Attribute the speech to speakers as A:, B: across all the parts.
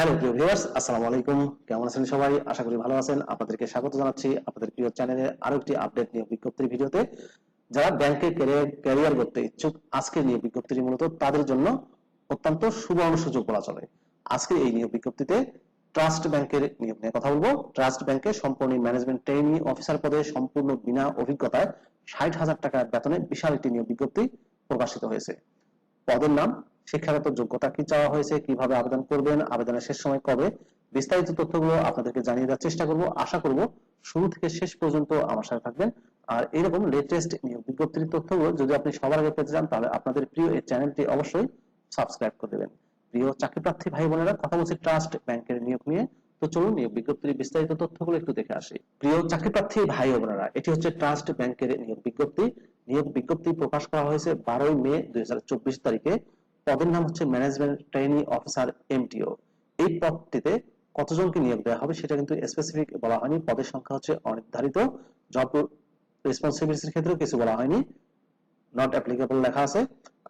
A: Hello প্রিয় viewers, আসসালামু আলাইকুম। কেমন আছেন সবাই? আশা করি ভালো আছেন। আপনাদেরকে স্বাগত জানাচ্ছি আপনাদের প্রিয় চ্যানেলে আরও একটি আপডেট নিয়োগ বিজ্ঞপ্তির ভিডিওতে। যারা ব্যাংকে ক্যারিয়ার করতে ইচ্ছুক আজকের নিয়োগ বিজ্ঞপ্তিটি মূলত তাদের জন্য অত্যন্ত সুবর্ণ সুযোগ বলা চলে। আজকে এই নিয়োগ বিজ্ঞপ্তিতে ট্রাস্ট ব্যাংকের নিয়োগ নিয়ে কথা বলব। ট্রাস্ট ব্যাংকে সম্পূর্ণ ম্যানেজমেন্ট ট্রেনি অফিসার পদে সম্পূর্ণ বিনা অভিজ্ঞতায় ষাট হাজার টাকা বেতনে বিশাল একটি নিয়োগ বিজ্ঞপ্তি প্রকাশিত হয়েছে। পদের নাম শিক্ষাগত যোগ্যতা কি চাওয়া হয়েছে, কীভাবে আবেদন করবেন, আবেদনের শেষ সময় কবে, বিস্তারিত তথ্যগুলো আপনাদেরকে জানিয়ে দেওয়ার চেষ্টা করব। আশা করব শুরু থেকে শেষ পর্যন্ত আমার সাথে থাকবেন। আর এরকম লেটেস্ট নিয়োগ বিজ্ঞপ্তির তথ্যগুলো যদি আপনি সবার আগে পেতে চান, তাহলে আপনাদের প্রিয় এই চ্যানেলটি অবশ্যই সাবস্ক্রাইব করে দেবেন। প্রিয় চাকরি প্রার্থী ভাই বোনেরা, কথা বলছি ট্রাস্ট ব্যাংকের নিয়োগ নিয়ে। তো চলুন নিয়োগ বিজ্ঞপ্তির বিস্তারিত তথ্যগুলো একটু দেখে আসি। প্রিয় চাকরি প্রার্থী ভাই বোনেরা, এটি হচ্ছে ট্রাস্ট ব্যাংকের নিয়োগ বিজ্ঞপ্তি। নিয়োগ বিজ্ঞপ্তি প্রকাশ করা হয়েছে বারোই মে দুই হাজার চব্বিশ তারিখে। পদের নাম হচ্ছে ম্যানেজমেন্ট ট্রেনি অফিসার এমটিও এই পদটিতে কতজনকে নিয়োগ দেওয়া হবে সেটা কিন্তু স্পেসিফিক বলা হয়নি। পদের সংখ্যা হচ্ছে অনির্ধারিত। জব রেসপন্সিবিলিটির ক্ষেত্রেও কিছু বলা হয়নি। নট অ্যাপ্লিকেবল লেখা আছে।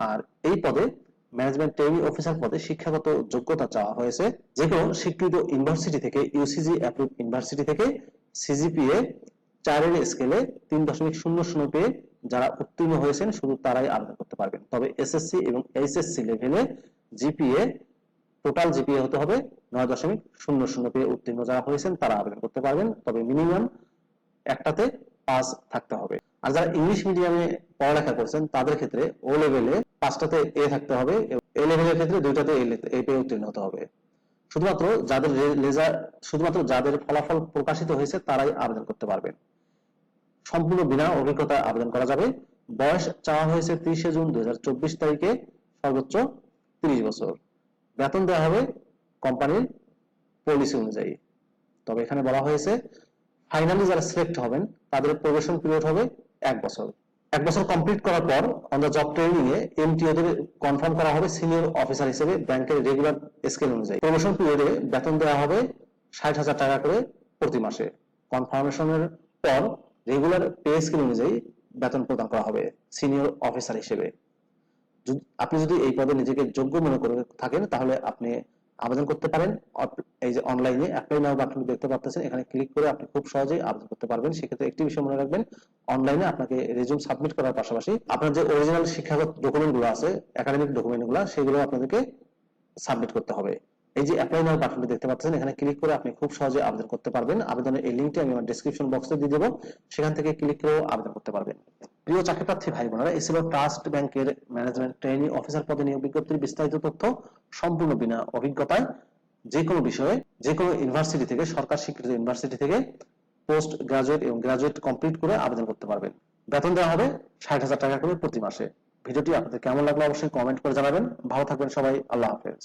A: আর এই পদে ম্যানেজমেন্ট ট্রেনিং অফিসার পদে শিক্ষাগত যোগ্যতা চাওয়া হয়েছে। যে কোনো স্বীকৃত ইউনিভার্সিটি থেকে ইউসিজি অ্যাপ্রুভ ইউনিভার্সিটি থেকে সিজিপিএ চারের স্কেলে তিন দশমিক শূন্য শূন্য পেয়ে যারা উত্তীর্ণ হয়েছেন, শুধু তারাই আবেদন পারবেন। তবে এসএসসি এবং এইচএসসি লেভেলে জিপিএ টোটাল জিপিএ হতে হবে নয় দশমিক শূন্য শূন্য পেয়ে উত্তীর্ণ যারা হয়েছেন তারা আবেদন করতে পারবেন। তবে মিনিমাম একটাতে পাস থাকতে হবে। আর যারা ইংলিশ মিডিয়ামে পড়ালেখা করছেন, তাদের ক্ষেত্রে ও লেভেলে পাঁচটাতে এ থাকতে হবে। এ লেভেলের ক্ষেত্রে দুইটাতে এ পেয়ে উত্তীর্ণ হতে হবে। শুধুমাত্র যাদের রেজাল্ট শুধুমাত্র যাদের ফলাফল প্রকাশিত হয়েছে তারাই আবেদন করতে পারবেন। সম্পূর্ণ বিনা অভিজ্ঞতা আবেদন করা যাবে। বয়স চাওয়া হয়েছে তিরিশে জুন দু হাজার চব্বিশ তারিখে, সর্বোচ্চ তিরিশ বছর। বেতন দেওয়া হবে কোম্পানির পলিসি অনুযায়ী। তবে এখানে বলা হয়েছে, ফাইনালি যারা সিলেক্ট হবেন, তাদের প্রবেশন পিরিয়ড হবে এক বছর। এক বছর কমপ্লিট করার পর অন দ্য জব ট্রেনিং এ এমটিও কনফার্ম করা হবে সিনিয়র অফিসার হিসেবে ব্যাংকের রেগুলার স্কেল অনুযায়ী। প্রমোশন পিরিয়ডে বেতন দেওয়া হবে ষাট হাজার টাকা করে প্রতি মাসে। কনফার্মেশনের পর রেগুলার পে স্কেল অনুযায়ী বেতন প্রদান করা হবে সিনিয়র অফিসার হিসেবে। আপনি যদি এই পদে নিজেকে যোগ্য মনে করে থাকেন, তাহলে আপনি আবেদন করতে পারেন। এই যে অনলাইনে অ্যাপ্লাই নাও বাটন দেখতে পাচ্ছেন এখানে ক্লিক করে আপনি খুব সহজেই আবেদন করতে পারবেন। সেক্ষেত্রে একটি বিষয় মনে রাখবেন অনলাইনে আপনাকে রেজিউম সাবমিট করার পাশাপাশি আপনার যে অরিজিনাল শিক্ষাগত ডকুমেন্টগুলো আছে একাডেমিক ডকুমেন্টগুলো, সেগুলো আপনাদেরকে সাবমিট করতে হবে। এই যে অ্যাপ্লাই নাও বাটনটি দেখতে পাচ্ছেন, এখানে ক্লিক করে আপনি খুব সহজে আবেদন করতে পারবেন। আবেদনের এই লিঙ্কটি আমি আমার ডেসক্রিপশন বক্সে দিয়ে দেবো। সেখান থেকে ক্লিক করেও আবেদন করতে পারবেন। প্রিয় চাকরি প্রার্থী ভাই বোনেরা ছিল ট্রাস্ট ব্যাংকের ম্যানেজমেন্ট ট্রেনি অফিসার পদে নিয়োগ বিজ্ঞপ্তির বিস্তারিত তথ্য সম্পূর্ণ বিনা অভিজ্ঞতায়। যে কোনো বিষয়ে, যে কোনো ইউনিভার্সিটি থেকে, সরকার স্বীকৃত ইউনিভার্সিটি থেকে পোস্ট গ্রাজুয়েট এবং গ্রাজুয়েট কমপ্লিট করে আবেদন করতে পারবেন। বেতন দেওয়া হবে ষাট হাজার টাকা করে প্রতি মাসে। ভিডিওটি আপনাদের কেমন লাগল অবশ্যই কমেন্ট করে জানাবেন। ভালো থাকবেন সবাই, আল্লাহ হাফেজ।